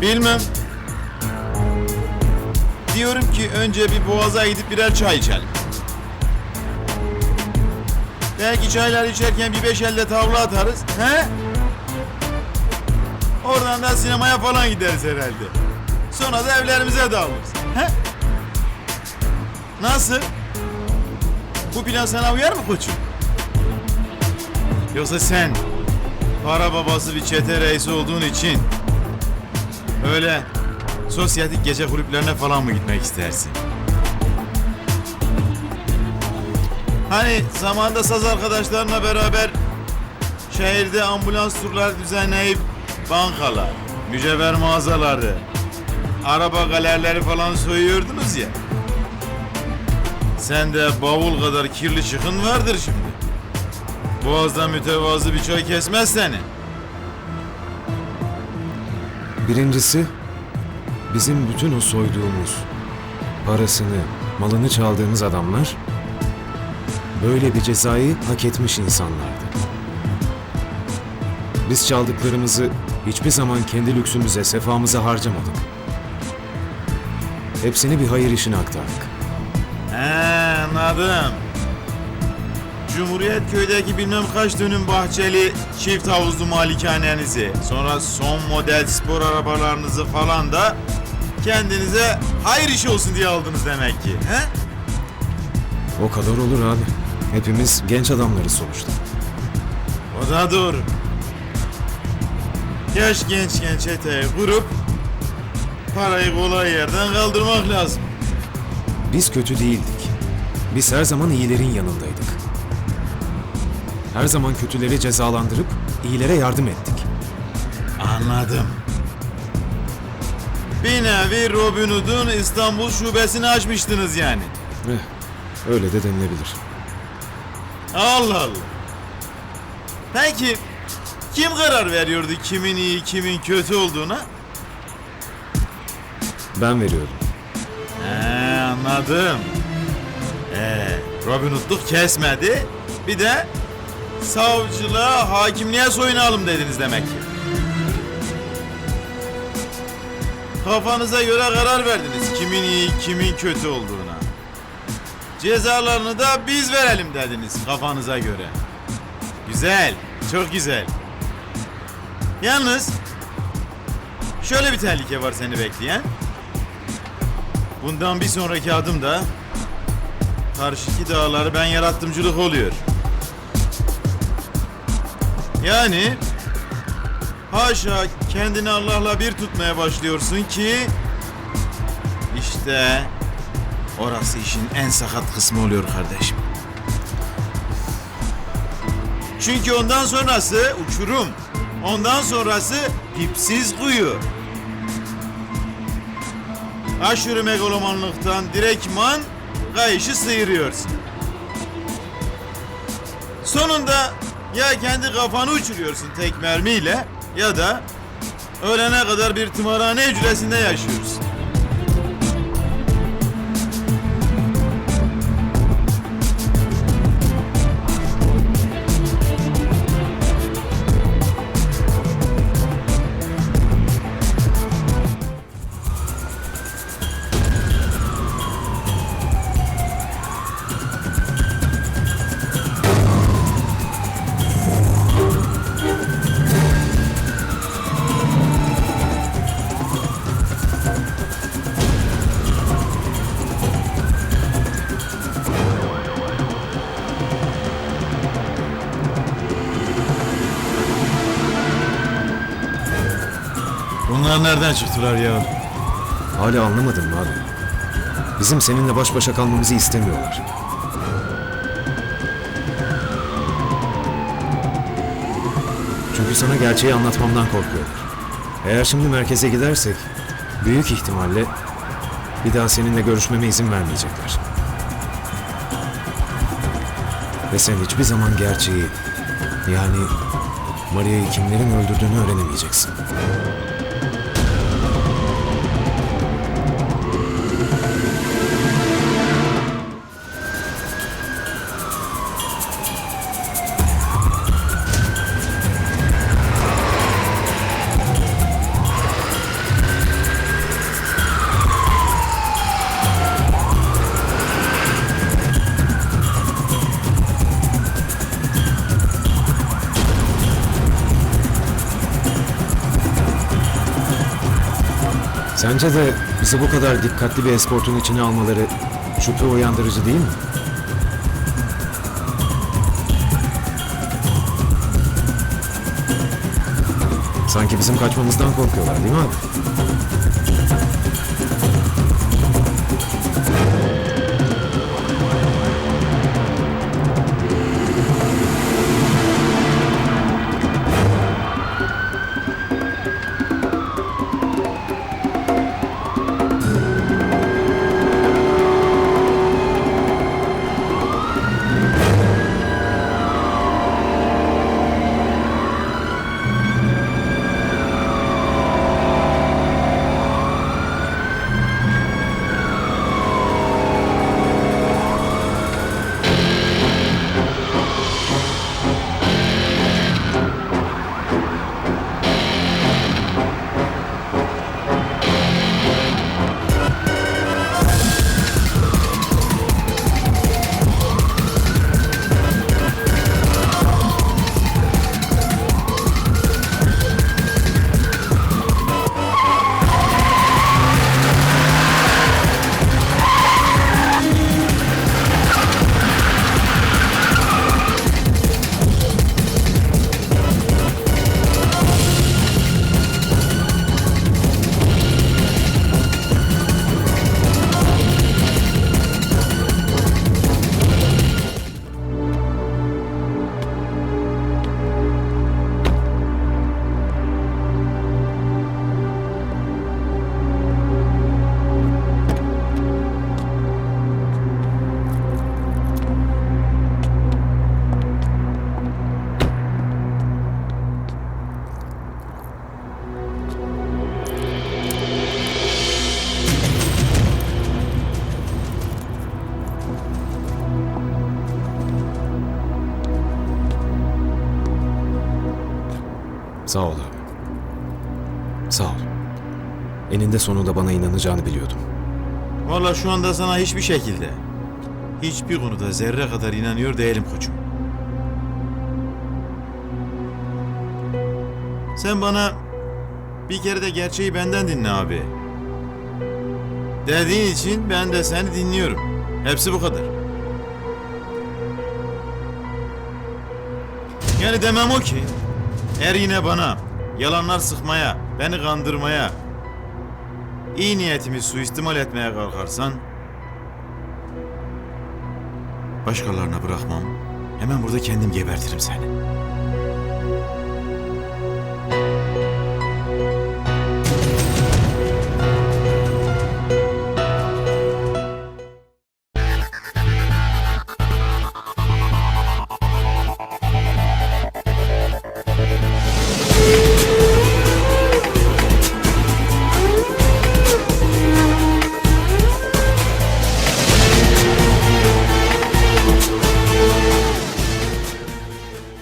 Bilmem. Diyorum ki önce bir boğaza gidip birer çay içelim. Belki çaylar içerken bir beş elde tavla atarız. He? Oradan da sinemaya falan gideriz herhalde. Sonra da evlerimize dağılırız. He? Nasıl? Bu plan sana uyar mı koçum? Yoksa sen para babası bir çete reisi olduğun için öyle sosyetik gece kulüplerine falan mı gitmek istersin? Hani zamanda saz arkadaşlarına beraber şehirde ambulans turları düzenleyip bankalar, mücevher mağazaları, araba galerleri falan soyuyordunuz ya. Sen de bavul kadar kirli çıkın vardır şimdi. Boğazda mütevazı bir çay kesmez seni. Birincisi, bizim bütün o soyduğumuz, parasını, malını çaldığımız adamlar böyle bir cezayı hak etmiş insanlardı. Biz çaldıklarımızı hiçbir zaman kendi lüksümüze, sefamıza harcamadık. Hepsini bir hayır işine aktardık. He anladım. Cumhuriyet köydeki bilmem kaç dönüm bahçeli çift havuzlu malikanenizi, sonra son model spor arabalarınızı falan da kendinize hayır işi olsun diye aldınız demek ki. He? O kadar olur abi. Hepimiz genç adamlarız sonuçta. O da doğru. Yaş gençken çeteyi kurup parayı kolay yerden kaldırmak lazım. Biz kötü değildik. Biz her zaman iyilerin yanındaydık. Her zaman kötüleri cezalandırıp iyilere yardım ettik. Anladım. Bir nevi Robin Hood'un İstanbul şubesini açmıştınız yani. Eh, öyle de denilebilir. Allah Allah. Peki kim karar veriyordu kimin iyi kimin kötü olduğuna? Ben veriyordum. He anladım. Ee, Robin Hood'luk kesmedi. Bir de savcılığa, hakimliğe soyunalım dediniz demek ki. Kafanıza göre karar verdiniz kimin iyi, kimin kötü olduğuna. Cezalarını da biz verelim dediniz kafanıza göre. Güzel, çok güzel. Yalnız şöyle bir tehlike var seni bekleyen. Bundan bir sonraki adım da karşıki dağları ben yarattımcılık oluyor. Yani haşa kendini Allah'la bir tutmaya başlıyorsun ki işte orası işin en sakat kısmı oluyor kardeşim. Çünkü ondan sonrası uçurum. Ondan sonrası dipsiz kuyu. Aşırı megalomanlıktan direktman kayışı sıyırıyorsun. Sonunda ya kendi kafanı uçuruyorsun tek mermiyle ya da ölene kadar bir tımarhane hücresinde yaşıyorsun. Bunlar nereden çıktılar ya? Hala anlamadın mı abi? Bizim seninle baş başa kalmamızı istemiyorlar. Çünkü sana gerçeği anlatmamdan korkuyorlar. Eğer şimdi merkeze gidersek büyük ihtimalle bir daha seninle görüşmeme izin vermeyecekler. Ve sen hiçbir zaman gerçeği yani Maria'yı kimlerin öldürdüğünü öğrenemeyeceksin. Sence de bizi bu kadar dikkatli bir eskortun içine almaları şüphe uyandırıcı değil mi? Sanki bizim kaçmamızdan korkuyorlar değil mi abi? Sağ ol abi. Sağ ol. Eninde sonunda bana inanacağını biliyordum. Valla şu anda sana hiçbir şekilde, hiçbir konuda zerre kadar inanıyor değilim koçum. Sen bana bir kere de gerçeği benden dinle abi. Dediğin için ben de seni dinliyorum. Hepsi bu kadar. Yani demem o ki, eğer yine bana yalanlar sıkmaya, beni kandırmaya, iyi niyetimi suistimal etmeye kalkarsan başkalarına bırakmam. Hemen burada kendim gebertirim seni.